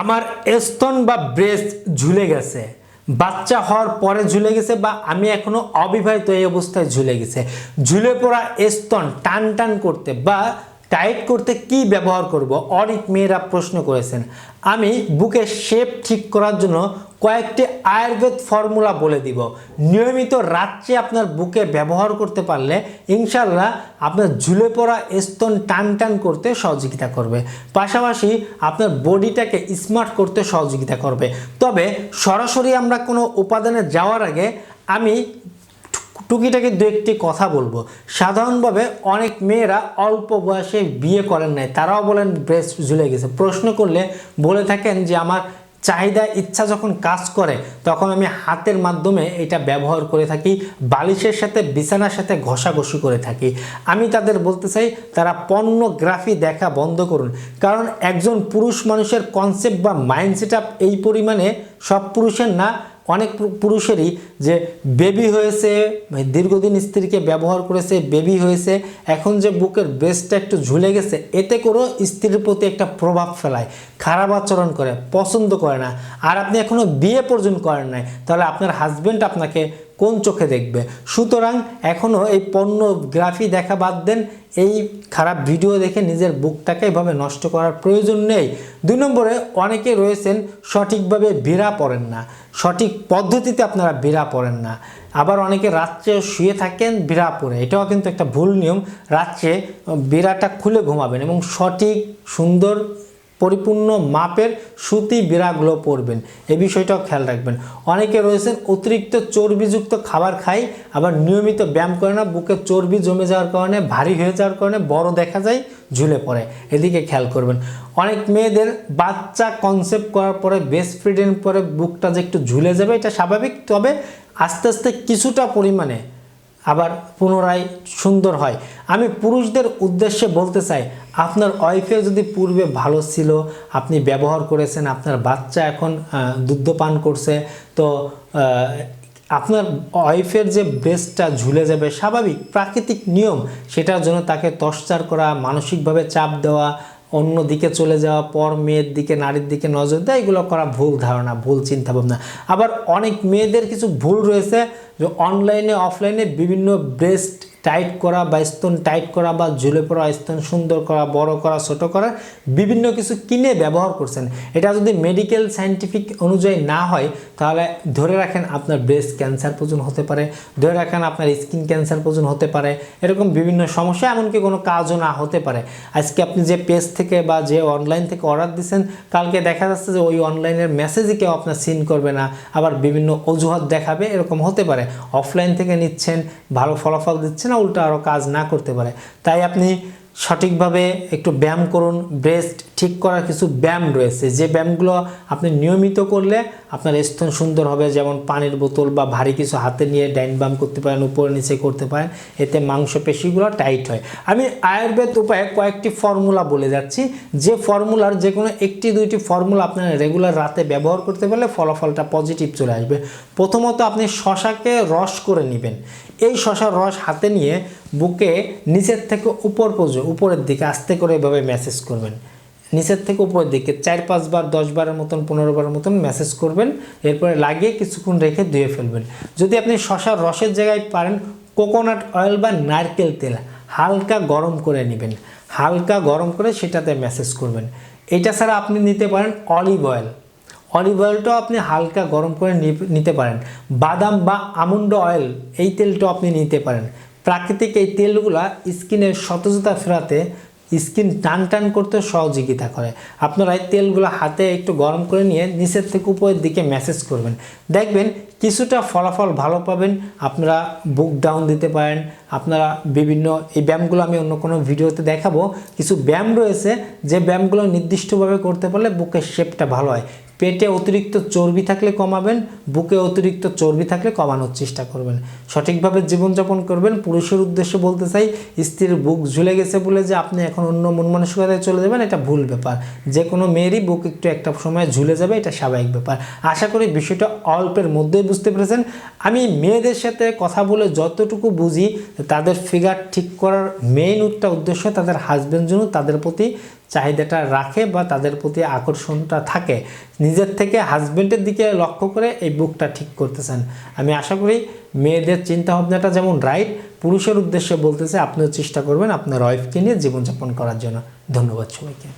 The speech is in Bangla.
আমার স্তন বা ব্রেস্ট ঝুলে গেছে। বাচ্চা হওয়ার পরে ঝুলে গেছে বা আমি এখনও অবিবাহিত এই অবস্থায় ঝুলে গেছে। ঝুলে পড়া স্তন টান টান করতে বা টাইট করতে কি ব্যবহার করব? অনেক মেয়েরা প্রশ্ন করেছেন। আমি বুকের শেপ ঠিক করার জন্য কয়েকটি আয়ুর্বেদ ফর্মুলা বলে দিব। নিয়মিত রাত্রে আপনার বুকে ব্যবহার করতে পারলে ইনশাল্লাহ আপনার ঝুলে পড়া স্তন টান টান করতে সহযোগিতা করবে। পাশাপাশি আপনার বডিটাকে স্মার্ট করতে সহযোগিতা করবে। তবে সরাসরি আমরা কোনো উপাদানে যাওয়ার আগে আমি টুকিটাকি দু একটি কথা বলব। সাধারণভাবে অনেক মেয়েরা অল্প বয়সে বিয়ে করেন নাই। তারাও বলেন, ব্রেস্ট ঝুলে গেছে। প্রশ্ন করলে বলে থাকেন যে, আমার চাহিদা, ইচ্ছা যখন কাজ করে, তখন আমি হাতের মাধ্যমে এটা ব্যবহার করে থাকি, বালিশের সাথে, বিছানার সাথে ঘষাঘষি করে থাকি। আমি তাদের বলতে চাই, তারা পর্নোগ্রাফি দেখা বন্ধ করুন। কারণ একজন পুরুষ মানুষের কনসেপ্ট বা মাইন্ডসেট এই পরিমাণে সব পুরুষের না অনেক পুরুষেরই যে বেবি হয়েছে, দীর্ঘদিন স্ত্রীকে ব্যবহার করেছে, বেবি হয়েছে, এখন যে বুকের ব্রেস্টটা একটু ঝুলে গেছে, এতে করেও স্ত্রীর প্রতি একটা প্রভাব ফেলায়, খারাপ আচরণ করে, পছন্দ করে না। আর আপনি এখনও বিয়ে পর্যন্ত করেন নাই, তাহলে আপনার হাজব্যান্ড আপনাকে কোন চোখে দেখবে? সুতরাং এখনও এই পর্নোগ্রাফি দেখা বাদ দেন, এই খারাপ ভিডিও দেখে নিজের বুকটাকে এভাবে নষ্ট করার প্রয়োজন নেই। দুই নম্বরে, অনেকে রয়েছেন, সঠিকভাবে বিড়া পড়েন না। সঠিক পদ্ধতিতে আপনারা বিড়া পড়েন না। আবার অনেকে রাত্রে শুয়ে থাকেন বিড়া পরে এটাও কিন্তু একটা ভুল নিয়ম। রাত্রে বিড়াটা খুলে ঘুমাবেন এবং সঠিক, সুন্দর পরিপূর্ণ মাপের সুতি বিড়াগুলো পরবেন। এই বিষয়টাও খেয়াল রাখবেন। অনেকে রয়েছেন, অতিরিক্ত চর্বিযুক্ত খাবার খাই, আবার নিয়মিত ব্যায়াম করে না, বুকে চর্বি জমে যাওয়ার কারণে, ভারী হয়ে যাওয়ার কারণে বড় দেখা যায়, ঝুলে পড়ে। এদিকে খেয়াল করবেন, অনেক মেয়েদের বাচ্চা কনসেপ্ট করার পরে বেস্ট ফিডের পরে বুকটা যে একটু ঝুলে যাবে, এটা স্বাভাবিক। তবে আস্তে আস্তে কিছুটা পরিমাণে আবার পুনরায় সুন্দর হয়। আমি পুরুষদের উদ্দেশ্যে বলতে চাই, আপনার ওয়াইফের যদি পূর্বে ভালো ছিল, আপনি ব্যবহার করেছেন, আপনার বাচ্চা এখন দুগ্ধ পান করছে, তো আপনার ওয়াইফের যে ব্রেস্টটা ঝুলে যাবে, স্বাভাবিক প্রাকৃতিক নিয়ম, সেটার জন্য তাকে তসচার করা, মানসিকভাবে চাপ দেওয়া অন্য দিকে চলে যাওয়া পর মেয়ের দিকে, নারীর দিকে নজর দেয়, এগুলো করা ভুল ধারণা, ভুল চিন্তাভাবনা। আবার অনেক মেয়েদের কিছু ভুল রয়েছে যে অনলাইনে অফলাইনে বিভিন্ন ব্রেস্ট টাইট করা বা স্তন টাইট করা বা ঝুলে পড়া স্তন সুন্দর করা, বড় করা, ছোট করা বিভিন্ন কিছু কিনে ব্যবহার করছেন। এটা যদি মেডিকেল সায়েন্টিফিক অনুযায়ী না হয়, তাহলে ধরে রাখেন আপনার ব্রেস্ট ক্যান্সার পর্যন্ত হতে পারে, ধরে রাখেন আপনার স্কিন ক্যান্সার পর্যন্ত হতে পারে, এরকম বিভিন্ন সমস্যা, এমনকি কোনো কাজও না হতে পারে। আজকে আপনি যে পেজ থেকে বা যে অনলাইন থেকে অর্ডার দিচ্ছেন কালকে দেখা যাচ্ছে যে ওই অনলাইনের মেসেজই কেউ আপনার সিন করবে না, আবার বিভিন্ন অজুহাত দেখাবে, এরকম হতে পারে। অফলাইন থেকে নিচ্ছেন, ভালো ফলাফল দিচ্ছে না উল্টো আরও কাজ না করতে পারে। তাই আপনি সঠিকভাবে একটু ব্যায়াম করুন ব্রেস্ট ঠিক করার কিছু ব্যায়াম রয়েছে। যে ব্যায়ামগুলো আপনি নিয়মিত করলে আপনার স্তন সুন্দর হবে, যেমন পানির বোতল বা ভারী কিছু হাতে নিয়ে ডাইন বাম করতে পারেন, উপরে নিচে করতে পারেন, এতে মাংসপেশিগুলো টাইট হয়। আমি আয়ুর্বেদ উপায়ে কয়েকটি ফর্মুলা বলে যাচ্ছি। যে ফর্মুলার যে কোনো একটি, দুইটি ফর্মুলা আপনার রেগুলার রাতে ব্যবহার করতে পারলে ফলাফলটা পজিটিভ চলে আসবে। প্রথমত আপনি শশাকে রস করে নেবেন। এই শশার রস হাতে নিয়ে বুকে নিচের থেকে উপর পর্যন্ত, উপরের দিকে আস্তে করে এভাবে ম্যাসেজ করবেন। নিচের থেকে উপরের দিকে চার পাঁচবার দশ বারের মতন, পনেরো বারের মতন ম্যাসেজ করবেন, এরপরে লাগিয়ে কিছুক্ষণ রেখে ধুয়ে ফেলবেন। যদি আপনি শশার রসের জায়গায় পারেন কোকোনাট অয়েল বা নারকেল তেল হালকা গরম করে নেবেন। হালকা গরম করে সেটাতে ম্যাসেজ করবেন। এটা ছাড়া আপনি নিতে পারেন অলিভ অয়েল অলিভ অয়েলটাও আপনি হালকা গরম করে নিতে পারেন। বাদাম বা আমন্ড অয়েল এই তেলটাও আপনি নিতে পারেন। প্রাকৃতিক এই তেলগুলা স্কিনের সতেজতা ফেরাতে স্কিন টান টান করতে সহযোগিতা করে। আপনারা এই তেলগুলো হাতে একটু গরম করে নিয়ে নিচের থেকে উপরের দিকে ম্যাসেজ করবেন। দেখবেন কিছুটা ফলাফল ভালো পাবেন, আপনারা বুক ডাউন দিতে পারেন, আপনারা বিভিন্ন, এই ব্যায়ামগুলো আমি অন্য কোনো ভিডিওতে দেখাবো। কিছু ব্যায়াম রয়েছে, যে ব্যায়ামগুলো নির্দিষ্টভাবে করতে পারলে বুকের শেপটা ভালো হয়। পেটে অতিরিক্ত চর্বি থাকলে কমাবেন, বুকে অতিরিক্ত চর্বি থাকলে কমানোর চেষ্টা করবেন। সঠিকভাবে জীবনযাপন করবেন। পুরুষের উদ্দেশ্যে বলতে চাই, স্ত্রীর বুক ঝুলে গেছে বলে যে আপনি এখন অন্য মন মানসিকতায় চলে যাবেন, এটা ভুল ব্যাপার। যে কোনো মেয়েরই বুক একটু একটা সময় ঝুলে যাবে, এটা স্বাভাবিক ব্যাপার। আশা করি বিষয়টা অল্পের মধ্যেই বুঝতে পেরেছেন। আমি মেয়েদের সাথে কথা বলে যতটুকু বুঝি, তাদের ফিগার ঠিক করার মেইন উদ্দেশ্য তাদের হাজব্যান্ড জন্য, তাদের প্রতি চাহিদাটা রাখে বা তাদের প্রতি আকর্ষণটা থাকে। নিজের থেকে হাজব্যান্ডের দিকে লক্ষ্য করে এই বুকটা ঠিক করতেছেন। আমি আশা করি মেয়েদের চিন্তা ভাবনাটা যেমন রাইট পুরুষের উদ্দেশ্যে বলতেছে, আপনিও চেষ্টা করবেন আপনার ওয়াইফকে নিয়ে জীবনযাপন করার জন্য। ধন্যবাদ সবাইকে।